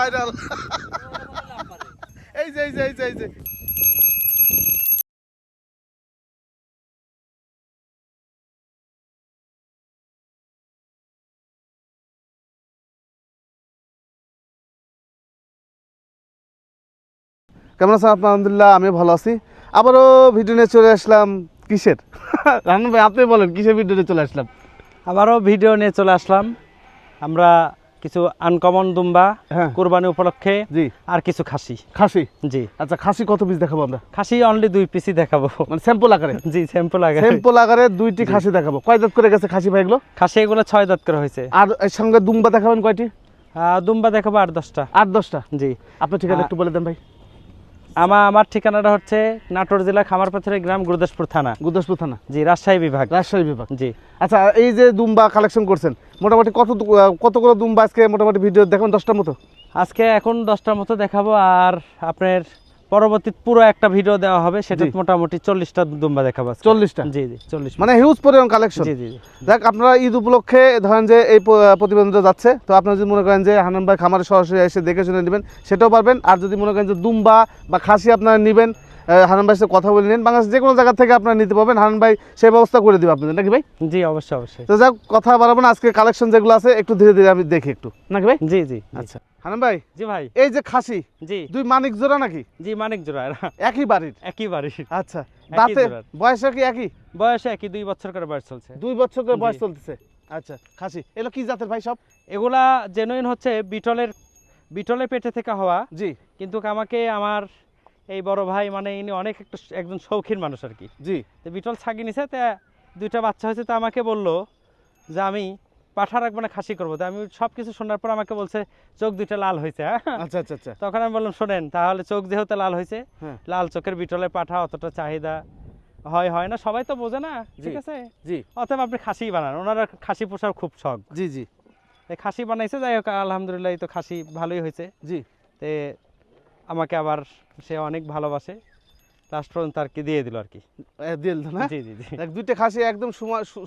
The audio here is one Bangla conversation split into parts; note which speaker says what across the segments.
Speaker 1: ভাইরাল এই যে এই যে এই যে এই যে। কেমন আছেন আপনার আলহামদুলিল্লাহ আমি ভালো আছি। আবারও ভিডিও নিয়ে চলে আসলাম কিসের? রানু ভাই আপনি বলেন কিসের ভিডিও নিয়ে চলে আসলাম?
Speaker 2: আবারও ভিডিও নিয়ে চলে আসলাম। আমরা কিছু আনকমন দুম্বা
Speaker 1: হ্যাঁ।
Speaker 2: কোরবানি উপলক্ষে
Speaker 1: জি।
Speaker 2: আর কিছু খাসি।
Speaker 1: খাসি?
Speaker 2: জি।
Speaker 1: আচ্ছা খাসি কত পিস দেখাবো আমরা?
Speaker 2: খাসি অনলি দুই পিসই দেখাবো।
Speaker 1: মানে স্যাম্পল আকারে?
Speaker 2: জি স্যাম্পল আকারে।
Speaker 1: স্যাম্পল আকারে দুইটি খাসি দেখাবো। কয় দাঁত করে গেছে খাসি ভাইগুলো
Speaker 2: খাসি এগুলো ছয় দাঁত করে হয়েছে।
Speaker 1: আর এর সঙ্গে দুম্বা দেখাবেন কয়টি?
Speaker 2: আহ, দুম্বা দেখাবো আট দশটা।
Speaker 1: আট দশটা?
Speaker 2: জি।
Speaker 1: আপনি ঠিক
Speaker 2: আছে
Speaker 1: একটু বলে দেন ভাই।
Speaker 2: আমার আমার ঠিকানাটা হচ্ছে নাটোর জেলা খামারপাথরের গ্রাম গুরুদাসপুর থানা।
Speaker 1: গুরুদাসপুর থানা?
Speaker 2: জি রাজশাহী বিভাগ।
Speaker 1: রাজশাহী বিভাগ।
Speaker 2: জি।
Speaker 1: আচ্ছা এই যে দুম্বা কালেকশন করছেন মোটামুটি কত কতগুলো দুম্বা আজকে মোটামুটি ভিডিও দেখবেন দশটার মতো?
Speaker 2: আজকে এখন দশটার মতো দেখাবো আর আপনার পরবর্তী পুরো একটা ভিডিও দেওয়া হবে সেটা মোটামুটি চল্লিশটা দুম্বা দেখাবো।
Speaker 1: চল্লিশটা?
Speaker 2: জি জি চল্লিশ।
Speaker 1: মানে হিউজ পরিমাণ কালেকশন
Speaker 2: জি জি।
Speaker 1: দেখ আপনারা ঈদ উপলক্ষে ধরেন যে এই প্রতিবেদনটা যাচ্ছে তো আপনারা যদি মনে করেন যে হানান ভাই খামারে সরাসরি এসে দেখে শুনে নেবেন সেটাও পারবেন। আর যদি মনে করেন যে দুম্বা বা খাসি আপনারা নেবেন হানান ভাইয়ের সাথে কথা বলে নিন। বাংলাদেশ যে কোনো জায়গা থেকে আপনারা নিতে পারবেন। হানান ভাই সেই ব্যবস্থা করে দেবে আপনাদের। নাকি ভাই?
Speaker 2: জি অবশ্যই অবশ্যই।
Speaker 1: তো যাক কথা বাড়াবো না। আজকে কালেকশন যেগুলো আছে একটু ধীরে ধীরে আমি দেখি একটু। নাকি ভাই?
Speaker 2: জি জি
Speaker 1: আচ্ছা। হানান ভাই
Speaker 2: জি ভাই।
Speaker 1: এই যে খাসি
Speaker 2: জি।
Speaker 1: দুই মানিক জোড়া নাকি?
Speaker 2: জি মানিক জোড়া
Speaker 1: একই বাড়ির?
Speaker 2: একই বাড়ি
Speaker 1: আচ্ছা। দাঁতে। বয়সে কি একই?
Speaker 2: বয়সে একই দুই বছর করে বয়স চলছে।
Speaker 1: দুই বছর করে বয়স। চলতেছে। আচ্ছা খাসি এগুলো কি জাতের ভাই সব?
Speaker 2: এগুলা জেনুইন হচ্ছে বিটলের বিটলের পেটে থেকে হওয়া।
Speaker 1: জি।
Speaker 2: কিন্তু আমাকে আমার এই বড় ভাই মানে ইনি অনেক একটা একজন শৌখিন মানুষ আর কি।
Speaker 1: জি।
Speaker 2: তো বিটল ছাগি নিছে তা দুইটা বাচ্চা হয়েছে তো আমাকে বলল যে আমি পাঠা রাখব না খাসি করব। তো আমি সব কিছু শোনার পর আমাকে বলছে চোখ দুইটা লাল হয়েছে হ্যাঁ?
Speaker 1: আচ্ছা আচ্ছা আচ্ছা।
Speaker 2: তখন আমি বললাম শোনেন তাহলে চোখ যেহেতু লাল হয়েছে
Speaker 1: হ্যাঁ।
Speaker 2: লাল চোখের বিটলের পাঠা অতটা চাহিদা হয় হয় না সবাই তো বোঝে না ঠিক। আছে?
Speaker 1: জি।
Speaker 2: অতএব আপনি খাসি বানান ওনারা খাসি পোষার খুব শখ।
Speaker 1: জি জি।
Speaker 2: খাসি বানাইছে যাই হোক আলহামদুলিল্লাহ তো খাসি ভালোই হয়েছে।
Speaker 1: জি।
Speaker 2: তে আমাকে আবার সে অনেক ভালোবাসে। লাস্ট পর্যন্ত আর কি দিয়ে দিল আর কি।
Speaker 1: দিয়ে দিল না?
Speaker 2: জি জি জি।
Speaker 1: দুইটা খাসি একদম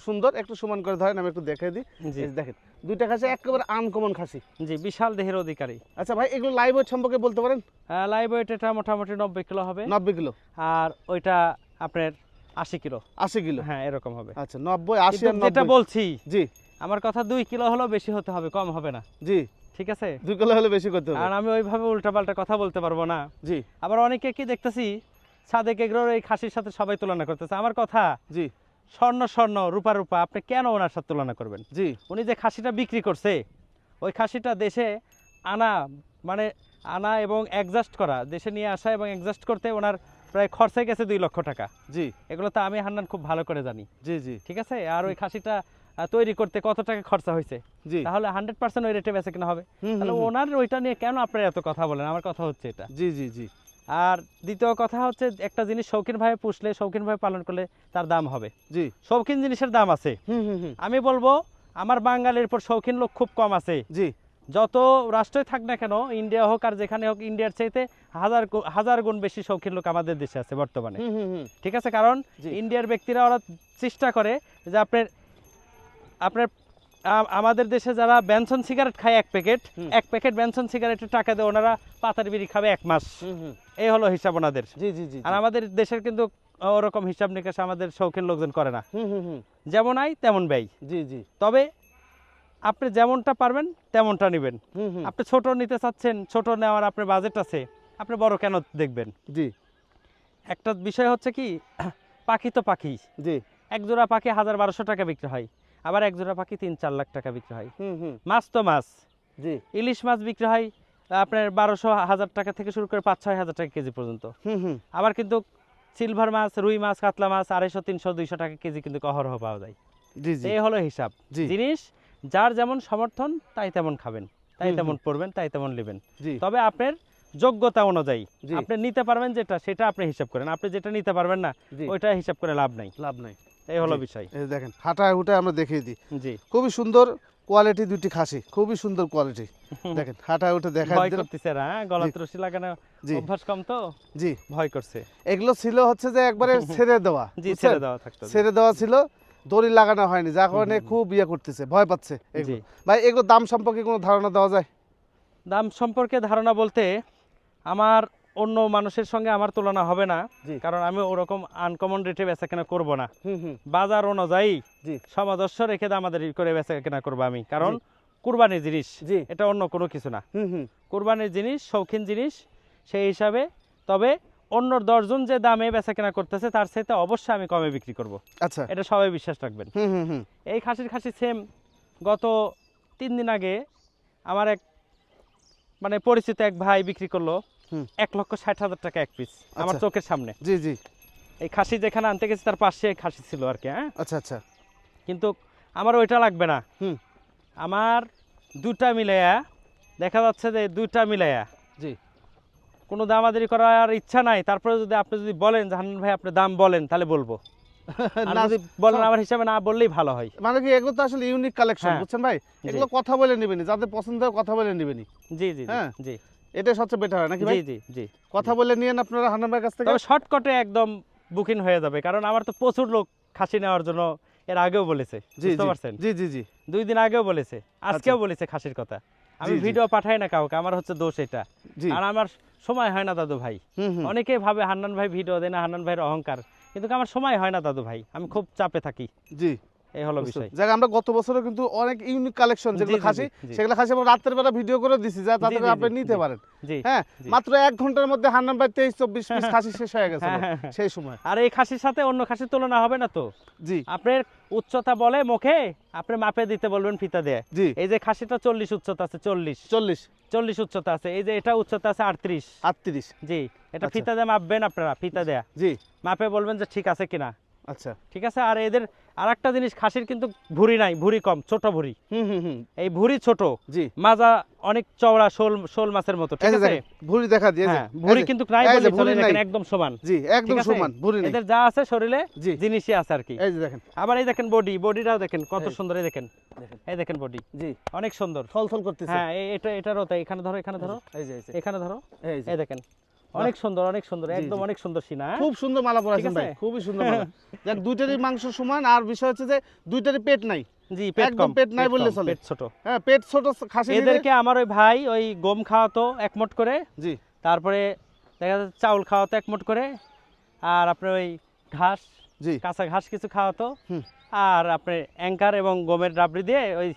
Speaker 1: সুন্দর একটু সমান করে ধরেন আমি একটু দেখে দিই।
Speaker 2: জি।
Speaker 1: দেখেন দুইটা খাসি একেবারে আনকমন খাসি।
Speaker 2: জি বিশাল দেহের অধিকারী।
Speaker 1: আচ্ছা ভাই এগুলো লাইভ ওয়েট সম্পর্কে বলতে পারেন?
Speaker 2: লাইভ ওয়েট এটা মোটামুটি নব্বই কিলো হবে।
Speaker 1: নব্বই কিলো।
Speaker 2: আর ওইটা আপনার আশি কিলো।
Speaker 1: আশি কিলো?
Speaker 2: হ্যাঁ এরকম হবে।
Speaker 1: আচ্ছা নব্বই আশি
Speaker 2: যেটা বলছি
Speaker 1: জি।
Speaker 2: আমার কথা দুই কিলো হলেও বেশি হতে হবে কম হবে না।
Speaker 1: জি।
Speaker 2: ঠিক আছে?
Speaker 1: দুই কিলো হলে বেশি করতে হবে।
Speaker 2: আর আমি ওইভাবে উল্টাপাল্টা কথা বলতে পারব না।
Speaker 1: জি।
Speaker 2: আবার অনেকে কি দেখতেছি সাদেক এগুলোর এই খাসির সাথে সবাই তুলনা করতেছে। আমার কথা
Speaker 1: জি।
Speaker 2: স্বর্ণ স্বর্ণ রূপা রূপা আপনি কেন ওনার সাথে তুলনা করবেন?
Speaker 1: জি।
Speaker 2: উনি যে খাসিটা বিক্রি করছে ওই খাসিটা দেশে আনা মানে আনা এবং অ্যাডজাস্ট করা দেশে নিয়ে আসা এবং অ্যাডজাস্ট করতে ওনার প্রায় খরচে গেছে দুই লক্ষ টাকা।
Speaker 1: জি।
Speaker 2: এগুলো তো আমি হান্নান খুব ভালো করে জানি।
Speaker 1: জি জি।
Speaker 2: ঠিক আছে? আর ওই খাসিটা তৈরি করতে কত টাকা খরচা হয়েছে?
Speaker 1: জি।
Speaker 2: তাহলে হান্ড্রেড পার্সেন্ট ওই রেটে বেচে কিনা হবে। তাহলে ওনার ওইটা নিয়ে কেন আপনারা এত কথা বলেন? আমার কথা হচ্ছে এটা।
Speaker 1: জি জি জি।
Speaker 2: আর দ্বিতীয় কথা হচ্ছে একটা জিনিস শৌখিনভাবে পুষলে শৌখিনভাবে পালন করলে তার দাম হবে।
Speaker 1: জি।
Speaker 2: শৌখিন জিনিসের দাম আছে। আমি বলব আমার বাঙালির পর শৌখিন লোক খুব কম আছে।
Speaker 1: জি।
Speaker 2: যত রাষ্ট্রই থাক না কেন ইন্ডিয়া হোক আর যেখানে হোক ইন্ডিয়ার চাইতে হাজার হাজার গুণ বেশি শৌখিন লোক আমাদের দেশে আছে বর্তমানে। ঠিক আছে? কারণ। ইন্ডিয়ার ব্যক্তিরা ওরা চেষ্টা করে যে আপনার আপনার আমাদের দেশে যারা বেনসন সিগারেট খায় এক প্যাকেট এক প্যাকেট বেনসন সিগারেটের টাকা দিয়ে ওনারা পাতার বিড়ি খাবে এক মাস। এই হলো হিসাব ওনাদের।
Speaker 1: জি জি জি
Speaker 2: আর আমাদের দেশের কিন্তু ওরকম হিসাব নিকাশ আমাদের শৌখিন লোকজন করে না। যেমন আয় তেমন ব্যয়।
Speaker 1: জি জি।
Speaker 2: তবে আপনি যেমনটা পারবেন তেমনটা নেবেন। আপনি ছোট নিতে চাচ্ছেন ছোট নেওয়ার আপনার বাজেট আছে। আপনি বড় কেন দেখবেন?
Speaker 1: জি।
Speaker 2: একটা বিষয় হচ্ছে কি পাখি তো পাখি।
Speaker 1: জি।
Speaker 2: এক জোড়া পাখি হাজার বারোশো টাকা বিক্রি হয়। আবার এক জোড়া পাখি তিন চার লাখ টাকা বিক্রি হয়। মাছ তো মাছ।
Speaker 1: জি।
Speaker 2: ইলিশ মাছ বিক্রি হয় আপনার বারোশো হাজার টাকা থেকে শুরু করে পাঁচ ছয় হাজার টাকা কেজি পর্যন্ত। আবার কিন্তু সিলভার মাছ রুই মাছ কাতলা মাছ আড়াইশো তিনশো দুইশো টাকা কেজি কিন্তু অহরহ পাওয়া যায়। এই হলো হিসাব। জিনিস যার যেমন সমর্থন তাই তেমন খাবেন। তাই তেমন পড়বেন তাই তেমন নেবেন। তবে আপনার যোগ্যতা অনুযায়ী। আপনি নিতে পারবেন যেটা সেটা আপনি হিসাব করেন। আপনি যেটা নিতে পারবেন না ওইটা হিসাব করে লাভ নাই।
Speaker 1: লাভ নাই।
Speaker 2: এই হলো বিষয়।
Speaker 1: দেখেন হাঁটায় হুটায় আমরা দেখিয়ে দিই।
Speaker 2: জি।
Speaker 1: খুবই সুন্দর কোয়ালিটি দুটি খাসি খুবই সুন্দর কোয়ালিটি। দেখেন হাঁটায় উঠে দেখা
Speaker 2: ভয় করতেছে হ্যাঁ? গলাতে রশি লাগানো অভ্যাস কম তো?
Speaker 1: জি।
Speaker 2: ভয় করছে।
Speaker 1: এগুলো ছিল হচ্ছে যে একবারে ছেড়ে দেওয়া
Speaker 2: জি ছেড়ে দেওয়া থাকতো
Speaker 1: ছেড়ে দেওয়া ছিল দড়ি লাগানো হয়নি যার কারণে খুব ইয়ে করতেছে ভয় পাচ্ছে ভাই এগুলো দাম সম্পর্কে কোনো ধারণা দেওয়া যায়?
Speaker 2: দাম সম্পর্কে ধারণা বলতে আমার অন্য মানুষের সঙ্গে আমার তুলনা হবে না কারণ আমি ওরকম আনকমন রেটে বেচা কেনা করব না।
Speaker 1: হুম হুম।
Speaker 2: বাজার অনুযায়ী সামঞ্জস্য রেখে আমাদের করে বেচা কেনা করব আমি কারণ কুরবানির জিনিস
Speaker 1: জি।
Speaker 2: এটা অন্য কোনো কিছু না।
Speaker 1: হুম হুম।
Speaker 2: কুরবানির জিনিস শৌখিন জিনিস সেই হিসাবে তবে অন্য দশজন যে দামে বেচা কেনা করতেছে তার সাথে অবশ্যই আমি কমে বিক্রি করব।
Speaker 1: আচ্ছা।
Speaker 2: এটা সবাই বিশ্বাস রাখবেন।
Speaker 1: হুম হুম হুম।
Speaker 2: এই খাসির খাসি সেম গত তিন দিন আগে আমার এক মানে পরিচিত এক ভাই বিক্রি করল। এক লক্ষ ষাট হাজার টাকা এক পিস আমার
Speaker 1: আচ্ছা।
Speaker 2: চোখের সামনে।
Speaker 1: জি জি।
Speaker 2: এই খাসি যেখানে আনতে গেছি তার পাশে খাসি ছিল আর কি হ্যাঁ?
Speaker 1: আচ্ছা আচ্ছা।
Speaker 2: কিন্তু আমার ওইটা লাগবে না।
Speaker 1: হুম।
Speaker 2: আমার দুটা মিলাইয়া দেখা যাচ্ছে যে দুইটা মিলাইয়া।
Speaker 1: জি।
Speaker 2: কোনো দামাদারি করার ইচ্ছা নাই। তারপরে যদি আপনি যদি বলেন হান্নান ভাই আপনি দাম বলেন তাহলে বলব। যদি বলেন আমার হিসাবে না বললেই ভালো হয়।
Speaker 1: মানে কি এগুলো তো আসলে ইউনিক কালেকশন
Speaker 2: হ্যাঁ।
Speaker 1: বুঝছেন ভাই? এগুলো কথা বলে নেবেনি যাদের পছন্দ হয় কথা বলে নেবেনি
Speaker 2: জি জি,
Speaker 1: হ্যাঁ,
Speaker 2: জি।
Speaker 1: এটাই সবচেয়ে বেটার হয় নাকি ভাই?
Speaker 2: জি জি জি।
Speaker 1: কথা বলে নিয়েন আপনারা ভাইয়ের কাছ থেকে।
Speaker 2: তবে শর্টকাটে একদম বুকিং হয়ে যাবে কারণ আমার তো প্রচুর লোক খাসি নেওয়ার জন্য এর আগেও বলেছে বুঝতে পারছেন?
Speaker 1: জি জি জি।
Speaker 2: দুই দিন আগেও বলেছে আজকেও বলেছে খাসির কথা। আমি। ভিডিও পাঠাই না কাউকে আমার হচ্ছে দোষ এটা। আর আমার সময় হয় না দাদু ভাই। অনেকেই ভাবে হান্নান ভাই ভিডিও দেয় না হান্নান ভাইয়ের অহংকার। কিন্তু আমার সময় হয় না দাদু ভাই আমি খুব চাপে থাকি।
Speaker 1: জি।
Speaker 2: এই হলো বিষয়।
Speaker 1: যাক আমরা গত বছরও কিন্তু অনেক ইউনিক কালেকশন যেগুলো
Speaker 2: জি, জি,
Speaker 1: খাসি সেগুলো খাসি আমরা রাতের বেলা ভিডিও করে দিছি যা তাদের আপনি নিতে পারেন। হ্যাঁ মাত্র এক ঘণ্টার মধ্যে হান্নান ভাই তেইশ চব্বিশ পিস খাসি শেষ হয়ে গেছে। সেই সময়।
Speaker 2: আর এই খাসির সাথে অন্য খাসির তুলনা হবে না তো?
Speaker 1: জি।
Speaker 2: আপনার উচ্চতা বলে মুখে আপনি মাপে দিতে বলবেন ফিতা দিয়ে।
Speaker 1: জি।
Speaker 2: এই যে খাসিটা চল্লিশ উচ্চতা আছে চল্লিশ।
Speaker 1: চল্লিশ।
Speaker 2: চল্লিশ উচ্চতা আছে এই যে এটা উচ্চতা আছে আটত্রিশ।
Speaker 1: আটত্রিশ।
Speaker 2: জি এটা
Speaker 1: আচ্ছা।
Speaker 2: ফিতা দিয়ে মাপবেন আপনারা ফিতা দেয়া।
Speaker 1: জি।
Speaker 2: মাপে বলবেন যে ঠিক আছে কিনা।
Speaker 1: আচ্ছা।
Speaker 2: ঠিক আছে আর এদের আর একটা জিনিস খাসির কিন্তু ভুঁড়ি নাই ভুঁড়ি কম ছোট ভুঁড়ি।
Speaker 1: হুম হুম হুম।
Speaker 2: এই ভুঁড়ি ছোট
Speaker 1: জি।
Speaker 2: মাজা অনেক চওড়া শোল শোল মাছের মতো ঠিক আছে?
Speaker 1: ভুঁড়ি দেখা দিয়ে
Speaker 2: হ্যাঁ ভুঁড়ি কিন্তু নাই বলে চলে দেখেন একদম সমান।
Speaker 1: জি একদম সমান ভুঁড়ি নেই।
Speaker 2: এদের যা আছে শরীরে জিনিসই আছে আর কি
Speaker 1: এই যে দেখেন।
Speaker 2: আবার এই দেখেন বডি বডিটাও দেখেন কত সুন্দর এই দেখেন। এই দেখেন বডি।
Speaker 1: জি।
Speaker 2: অনেক সুন্দর।
Speaker 1: ফল ফল করতেছে।
Speaker 2: হ্যাঁ এটা এটারও তাই এখানে ধরো এখানে ধরো।
Speaker 1: এই যে
Speaker 2: এখানে ধরো।
Speaker 1: এই
Speaker 2: দেখেন। অনেক সুন্দর অনেক সুন্দর একদম অনেক সুন্দর সিনা হ্যাঁ?
Speaker 1: খুব সুন্দর মালা পরাছেন ভাই খুবই সুন্দর মালা। দেখ দুইটারই মাংস সমান আর বিষয় হচ্ছে যে দুইটারই পেট নাই।
Speaker 2: জি পেট কম
Speaker 1: পেট নাই বললে চলে।
Speaker 2: পেট ছোট।
Speaker 1: হ্যাঁ পেট ছোট খাসি
Speaker 2: এদেরকে আমার ওই ভাই ওই গম খাওয়াতো একমট করে
Speaker 1: জি।
Speaker 2: তারপরে দেখা যাচ্ছে চাউল খাওয়াতো একমট করে আর আপনার ওই ঘাস
Speaker 1: জি।
Speaker 2: কাঁচা ঘাস কিছু খাওয়াতো আর আপনার অ্যাঙ্কার এবং গমের ডাবড়ি দিয়ে ওই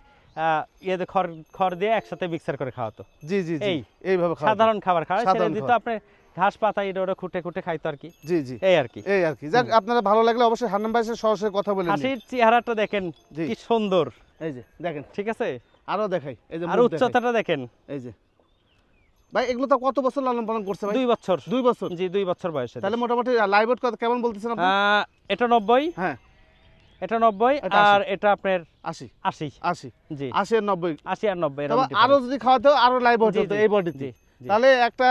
Speaker 2: ইয়েতে খড় খড় দিয়ে একসাথে মিক্সার করে খাওয়াতো।
Speaker 1: জি জি জি।
Speaker 2: এই,
Speaker 1: এইভাবে
Speaker 2: সাধারণ খাবার খাওয়া সেটা দিত
Speaker 1: খাবার।
Speaker 2: ঘাস পাতা এটা ওটা খুঁটে খুঁটে খাইতো আর কি।
Speaker 1: জি জি।
Speaker 2: এই আর কি।
Speaker 1: এই আর কি। যাক আপনারা ভালো লাগলে অবশ্যই হান্নান ভাইয়ের সাথে সরাসরি কথা বলে
Speaker 2: হাসির চেহারাটা দেখেন কি সুন্দর।
Speaker 1: এই যে দেখেন।
Speaker 2: ঠিক আছে?
Speaker 1: আরও দেখাই। এই যে
Speaker 2: আর উচ্চতাটা দেখেন।
Speaker 1: এই যে। ভাই এগুলো তো কত বছর লালন পালন করছে ভাই?
Speaker 2: দুই বছর।
Speaker 1: দুই বছর?
Speaker 2: জি দুই বছর বয়সে।
Speaker 1: তাহলে মোটামুটি লাইভ কত কেমন বলতেছেন আপনি?
Speaker 2: এটা নব্বই।
Speaker 1: হ্যাঁ।
Speaker 2: এটা নব্বই
Speaker 1: এটা আশি।
Speaker 2: আর এটা আপনার
Speaker 1: আশি।
Speaker 2: আশি।
Speaker 1: আশি।
Speaker 2: জি।
Speaker 1: আশি আর নব্বই।
Speaker 2: আশি আর নব্বই এরকম
Speaker 1: তবে
Speaker 2: difference।
Speaker 1: আরও যদি খাওয়াতে আরও লাইভ হতো এই বডিতে। তাহলে একটা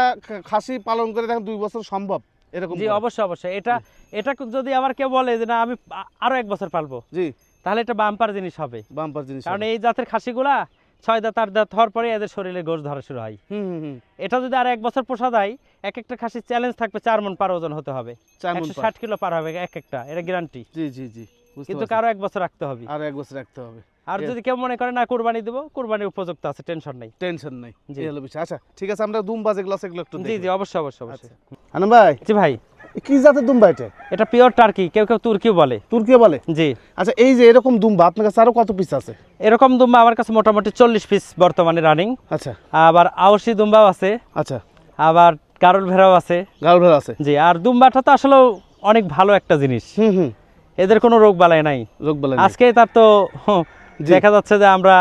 Speaker 1: খাসি পালন করে দেখেন দুই বছর সম্ভব এরকম
Speaker 2: জি অবশ্যই অবশ্যই। এটা এটা যদি আবার কেউ বলে যে না আমি আরও এক বছর পালবো
Speaker 1: জি।
Speaker 2: তাহলে এটা বাম্পার জিনিস হবে।
Speaker 1: বাম্পার জিনিস
Speaker 2: কারণ এই জাতের খাসিগুলা ছয় দাঁত আট দাঁত হওয়ার পরে এদের শরীরে গোশ ধরা শুরু হয়। এটা যদি আর এক বছর পোষা দেয় এক একটা খাসি চ্যালেঞ্জ থাকবে চার মন পার ওজন হতে হবে। একশো ষাট কিলো পার হবে এক একটা এটা গ্যারান্টি
Speaker 1: জি জি জি
Speaker 2: কিন্তু। কারও এক বছর রাখতে হবে।
Speaker 1: আর এক বছর রাখতে হবে।
Speaker 2: আর যদি কেউ মনে করে না কোরবানি দেবো কোরবানির উপযুক্ত আছে টেনশন নেই।
Speaker 1: টেনশন নাই। এই হলো বিষয়। আচ্ছা ঠিক আছে আমরা দুম্বা যেগুলো আছে এগুলো একটু
Speaker 2: জি জি অবশ্যই অবশ্যই অবশ্যই।
Speaker 1: আনন্দ ভাই
Speaker 2: জি ভাই।
Speaker 1: কি জাতের দুম্বা এটা?
Speaker 2: এটা পিওর টার্কি কেউ কেউ তুর্কিও বলে।
Speaker 1: তুর্কিও বলে?
Speaker 2: জি।
Speaker 1: আচ্ছা এই যে এরকম দুম্বা আপনার কাছে আরও কত পিস আছে?
Speaker 2: এরকম দুম্বা আমার কাছে মোটামুটি চল্লিশ পিস বর্তমানে রানিং
Speaker 1: আচ্ছা।
Speaker 2: আবার আউসি দুম্বাও আছে।
Speaker 1: আচ্ছা।
Speaker 2: আবার গারুল ভেড়াও আছে।
Speaker 1: গাল ভেড়া আছে।
Speaker 2: জি আর দুম্বাটা তো আসলে অনেক ভালো একটা জিনিস।
Speaker 1: হুম হুম।
Speaker 2: এদের কোনো রোগ বালাই নাই।
Speaker 1: রোগ বলে
Speaker 2: আজকে তার তো হুঁ,
Speaker 1: জি।
Speaker 2: দেখা যাচ্ছে যে আমরা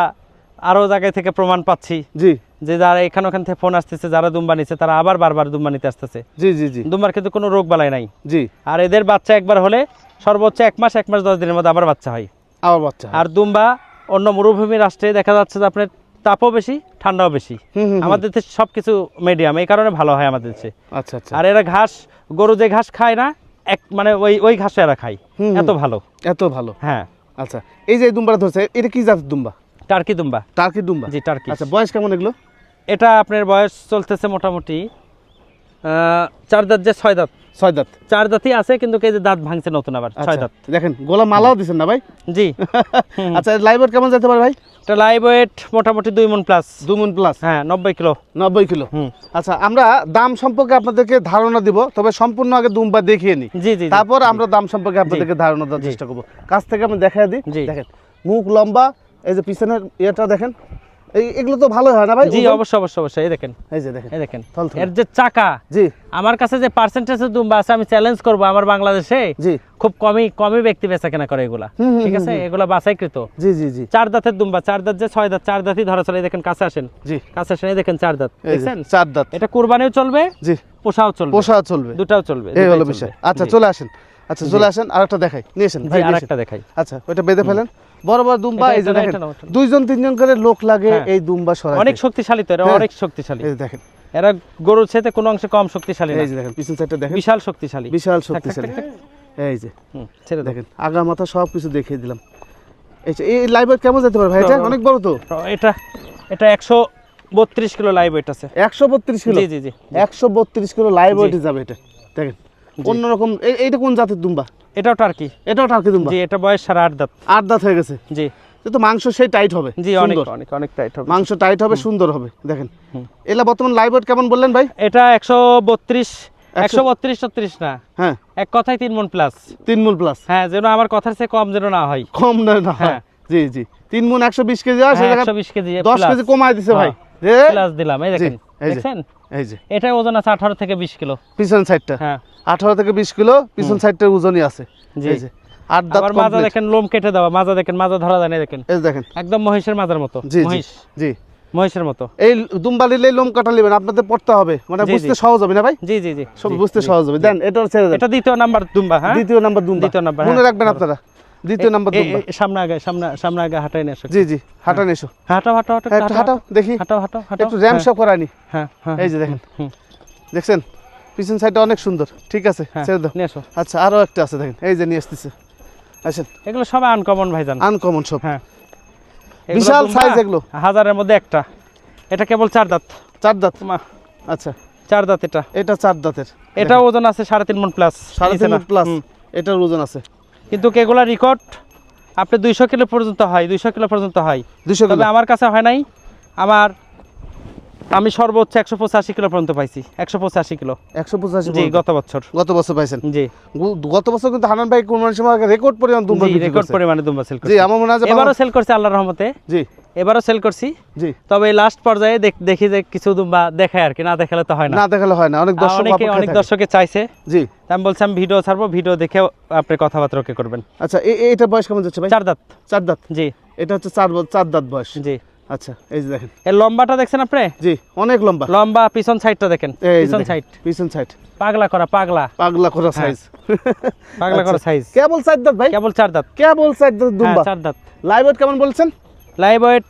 Speaker 2: আরও জায়গায় থেকে প্রমাণ পাচ্ছি।
Speaker 1: জি।
Speaker 2: যে যারা এখান ওখান থেকে ফোন আসতেছে যারা দুম্বা নিচ্ছে তারা আবার বারবার দুম্বা নিতে আসতেছে।
Speaker 1: জি জি জি।
Speaker 2: দুম্বার কিন্তু কোনো রোগ বালাই নাই।
Speaker 1: জি।
Speaker 2: আর এদের বাচ্চা একবার হলে সর্বোচ্চ এক মাস এক মাস দশ দিনের মধ্যে আবার বাচ্চা হয়।
Speaker 1: আবার বাচ্চা
Speaker 2: আর দুম্বা অন্য মরুভূমি রাষ্ট্রে দেখা যাচ্ছে যে আপনার তাপও বেশি ঠান্ডাও বেশি। আমাদের দেশে সব কিছু মিডিয়াম এই কারণে ভালো হয় আমাদের দেশে।
Speaker 1: আচ্ছা আচ্ছা।
Speaker 2: আর এরা ঘাস গরু যে ঘাস খায় না এক মানে ওই ওই ঘাসে এরা খায়। এত ভালো।
Speaker 1: এত ভালো।
Speaker 2: হ্যাঁ।
Speaker 1: আচ্ছা এই যে দুম্বা দুম্বাটা ধরছে এটা কি জাতের দুম্বা?
Speaker 2: টার্কি দুম্বা।
Speaker 1: টার্কি দুম্বা?
Speaker 2: জি টার্কি।
Speaker 1: আচ্ছা বয়স কেমন এগুলো?
Speaker 2: এটা আপনার বয়স চলতেছে মোটামুটি চার দাঁত যে ছয় দাঁত।
Speaker 1: ছয় দাঁত।
Speaker 2: চার দাঁতই আছে কিন্তু কে যে দাঁত ভাঙছে নতুন আবার ছয়
Speaker 1: আচ্ছা
Speaker 2: দাঁত।
Speaker 1: দেখেন গোলা মালাও দিছেন না ভাই?
Speaker 2: জি।
Speaker 1: আচ্ছা লাইভ কেমন যেতে পারে ভাই?
Speaker 2: এটা লাইভ ওয়েট মোটামুটি দুই মন প্লাস
Speaker 1: দুমন প্লাস
Speaker 2: হ্যাঁ নব্বই কিলো।
Speaker 1: নব্বই কিলো।
Speaker 2: হুম।
Speaker 1: আচ্ছা আমরা দাম সম্পর্কে আপনাদেরকে ধারণা দিব তবে সম্পূর্ণ আগে দুম্বা দেখিয়ে নিই
Speaker 2: জি জি।
Speaker 1: তারপর আমরা দাম সম্পর্কে আপনাদেরকে ধারণা দেওয়ার চেষ্টা করব। কাছ থেকে আমি দেখাই দিই। দেখেন মুখ লম্বা এই যে পিছনের ইয়েটা দেখেন এগুলো তো ভালো হয় না ভাই
Speaker 2: জি অবশ্যই অবশ্যই অবশ্যই। এই দেখেন।
Speaker 1: এই যে দেখেন।
Speaker 2: এই দেখেন। এর যে চাকা
Speaker 1: জি।
Speaker 2: আমার কাছে যে পার্সেন্টেজের দুম্বা আছে আমি চ্যালেঞ্জ করব আমার বাংলাদেশে।
Speaker 1: জি।
Speaker 2: খুব কমই কমই ব্যক্তি বেচা কেনা করে এগুলা। ঠিক আছে? এগুলা বাছাইকৃত।
Speaker 1: জি জি জি।
Speaker 2: চার দাঁতের দুম্বা চার দাঁত যে ছয় দাঁত চার দাঁতই ধরা চলে। দেখেন কাছে আসেন।
Speaker 1: জি।
Speaker 2: কাছে আসেন এই দেখেন চার দাঁত। দেখছেন?
Speaker 1: চার দাঁত।
Speaker 2: এটা কুরবানিও চলবে
Speaker 1: জি।
Speaker 2: পোষাও চলবে।
Speaker 1: পোষা চলবে।
Speaker 2: দুটাও চলবে
Speaker 1: এই হলো বিষয়। আচ্ছা চলে আসেন। আচ্ছা চলে আসেন আরেকটা দেখাই। নিয়ে আসেন ভাই।
Speaker 2: আরেকটা দেখাই।
Speaker 1: আচ্ছা ওইটা বেঁধে ফেলেন। বড় বড় দুম্বা এই যে দেখেন। দুইজন তিনজন করে লোক লাগে
Speaker 2: হ্যাঁ।
Speaker 1: এই দুম্বা সরাই
Speaker 2: অনেক শক্তিশালী তো এরা
Speaker 1: হ্যাঁ।
Speaker 2: অনেক শক্তিশালী।
Speaker 1: এই যে দেখেন।
Speaker 2: এরা গরুর চেয়ে কোনো অংশে কম শক্তিশালী না।
Speaker 1: এই যে দেখেন পিছন সাইডটা দেখেন।
Speaker 2: বিশাল শক্তিশালী।
Speaker 1: বিশাল শক্তিশালী। এই যে।
Speaker 2: ছেড়ে
Speaker 1: দেখেন আগা মাথা সব কিছু দেখিয়ে দিলাম। এই যে, এই লাইভে কেমন যেতে পারে ভাই? এটা অনেক বড় তো।
Speaker 2: এটা এটা একশো বত্রিশ কিলো লাইভ ওয়েট আছে।
Speaker 1: একশো বত্রিশ কিলো?
Speaker 2: জি জি জি
Speaker 1: একশো বত্রিশ কিলো লাইভ। ওয়েটে যাবে এটা। দেখেন। অন্যরকম এই- এইটা কোন জাতের দুম্বা?
Speaker 2: এটাও টার্কি।
Speaker 1: এটাও টার্কি দুম্বা?
Speaker 2: জি এটা বয়স সাড়ে আট দাঁত।
Speaker 1: আট দাঁত হয়ে গেছে?
Speaker 2: জি।
Speaker 1: তো মাংস সেই টাইট হবে
Speaker 2: জি অনেক অনেক অনেক টাইট হবে।
Speaker 1: মাংস টাইট হবে সুন্দর হবে দেখেন। এলা বর্তমান লাইভ ওয়েট কেমন বললেন ভাই?
Speaker 2: এটা একশো বত্রিশ
Speaker 1: একশো-
Speaker 2: বত্রিশ ছত্রিশ না।
Speaker 1: হ্যাঁ।
Speaker 2: এক কথায় তিন মন প্লাস
Speaker 1: তিন মূল প্লাস
Speaker 2: হ্যাঁ যেন আমার কথার চেয়ে কম যেন না হয়।
Speaker 1: কম না না
Speaker 2: হ্যাঁ।
Speaker 1: জি জি। তিন মন একশো বিশ কেজি হয়
Speaker 2: হ্যাঁ, একশো বিশ কেজি
Speaker 1: দশ কেজি কমায় দিছে ভাই।
Speaker 2: প্লাস দিলাম এই দেখেন। দেখছেন?
Speaker 1: এই যে।
Speaker 2: এটা ওজন আছে আঠারো থেকে বিশ কিলো।
Speaker 1: পিছন সাইডটা
Speaker 2: হ্যাঁ।
Speaker 1: আঠারো থেকে বিশ কিলো পিছন সাইডটার ওজনই আছে। এই যে আট দাঁত
Speaker 2: মাজা দেখেন লোম কেটে দেওয়া মাজা দেখেন মাজা ধরা যায় না দেখেন।
Speaker 1: এই দেখেন।
Speaker 2: একদম মহিষের মাজার মতো
Speaker 1: জি জি
Speaker 2: মহিষ।
Speaker 1: জি।
Speaker 2: মহিষের মতো।
Speaker 1: এই দুম্বা নিলে লোম কাটা নেবেন আপনাদের পড়তে হবে। মানে বুঝতে সহজ হবে না ভাই?
Speaker 2: জি জি জি।
Speaker 1: সব বুঝতে সহজ হবে। দেন এটা ছেড়ে দেন।
Speaker 2: এটা দ্বিতীয় নাম্বার দুম্বা হ্যাঁ?
Speaker 1: দ্বিতীয় নাম্বার দুম্বা।
Speaker 2: দ্বিতীয় নাম্বার,
Speaker 1: মনে
Speaker 2: হ্যাঁ।
Speaker 1: রাখবেন আপনারা। দ্বিতীয় নাম্বার দুম্বা।
Speaker 2: সামনে আগে সামনে সামনে আগে হাঁটাই
Speaker 1: জি জি
Speaker 2: হাঁটাও হাঁটাও হাঁটাও
Speaker 1: দেখি
Speaker 2: হাঁটাও হাঁটাও হাঁটাও
Speaker 1: একটু র্যাম শপ করানি
Speaker 2: হ্যাঁ হ্যাঁ
Speaker 1: এই যে দেখেন। দেখছেন? পিছন সাইডটা অনেক সুন্দর। ঠিক আছে?
Speaker 2: হ্যাঁ
Speaker 1: ছেড়ে দাও।
Speaker 2: নিয়ে আসো।
Speaker 1: আচ্ছা আরও একটা আছে দেখেন। এই যে নিয়ে আসতেছে। আসেন।
Speaker 2: এগুলো সবাই আনকমন ভাইজান।
Speaker 1: আনকমন সব।
Speaker 2: হ্যাঁ।
Speaker 1: বিশাল সাইজ এগুলো।
Speaker 2: হাজারের মধ্যে একটা। এটা কেবল চার দাঁত।
Speaker 1: চার দাঁত?
Speaker 2: মা,
Speaker 1: আচ্ছা।
Speaker 2: চার দাঁত এটা।
Speaker 1: এটা চার দাঁতের।
Speaker 2: এটা ওজন আছে সাড়ে তিন মন প্লাস
Speaker 1: সাড়ে তিন প্লাস এটার ওজন আছে।
Speaker 2: কিন্তু এগুলা রেকর্ড আপনি দুইশো কিলো পর্যন্ত হয় দুইশো কিলো পর্যন্ত হয়। তবে
Speaker 1: কিলো।
Speaker 2: আমার কাছে হয় নাই। আমার আমি সর্বোচ্চ একশো পঁচাশি কিলো পর্যন্ত পাইছি একশো পঁচাশি কিলো।
Speaker 1: একশো পঁচাশি
Speaker 2: জি গত বছর।
Speaker 1: গত বছর পাইছেন?
Speaker 2: জি।
Speaker 1: গত বছর কিন্তু হানান ভাই কোন সময় রেকর্ড পরিমাণ দুম্বা
Speaker 2: রেকর্ড পরিমাণে দুম্বা সেল
Speaker 1: জি
Speaker 2: করছি।
Speaker 1: আমার মনে হয়
Speaker 2: এবারও সেল করছি আল্লাহর রহমতে।
Speaker 1: জি।
Speaker 2: এবারও সেল করছি।
Speaker 1: জি।
Speaker 2: তবে লাস্ট পর্যায়ে দেখ- যে কিছু দুম্বা দেখায় আর কি না দেখালে তো হয় না।
Speaker 1: না দেখালে হয় না অনেক দর্শক
Speaker 2: অনেকে অনেক। দর্শকে চাইছে।
Speaker 1: জি।
Speaker 2: আমি বলছি আমি ভিডিও ছাড়বো ভিডিও দেখে আপনি কথাবার্তা ওকে করবেন।
Speaker 1: আচ্ছা এই- বয়স কেমন যাচ্ছে ভাই?
Speaker 2: চার দাঁত।
Speaker 1: চার দাঁত?
Speaker 2: জি।
Speaker 1: এটা হচ্ছে চার চার দাঁত বয়স।
Speaker 2: জি।
Speaker 1: আচ্ছা এই যে দেখেন।
Speaker 2: এর লম্বাটা দেখছেন আপনি?
Speaker 1: জি অনেক লম্বা।
Speaker 2: লম্বা পিছন সাইডটা দেখেন পিছন সাইড।
Speaker 1: পিছন সাইড।
Speaker 2: পাগলা করা পাগলা।
Speaker 1: পাগলা করা
Speaker 2: হ্যাঁ।
Speaker 1: সাইজ
Speaker 2: পাগলা করা
Speaker 1: আচ্ছা।
Speaker 2: সাইজ
Speaker 1: কেবল চার দাঁত ভাই?
Speaker 2: কেবল চার দাঁত।
Speaker 1: কেবল চার দাঁত
Speaker 2: হ্যাঁ,
Speaker 1: দুম্বা।
Speaker 2: চার দাঁত।
Speaker 1: লাইভ ওয়েট কেমন বলছেন?
Speaker 2: লাইভ ওয়েট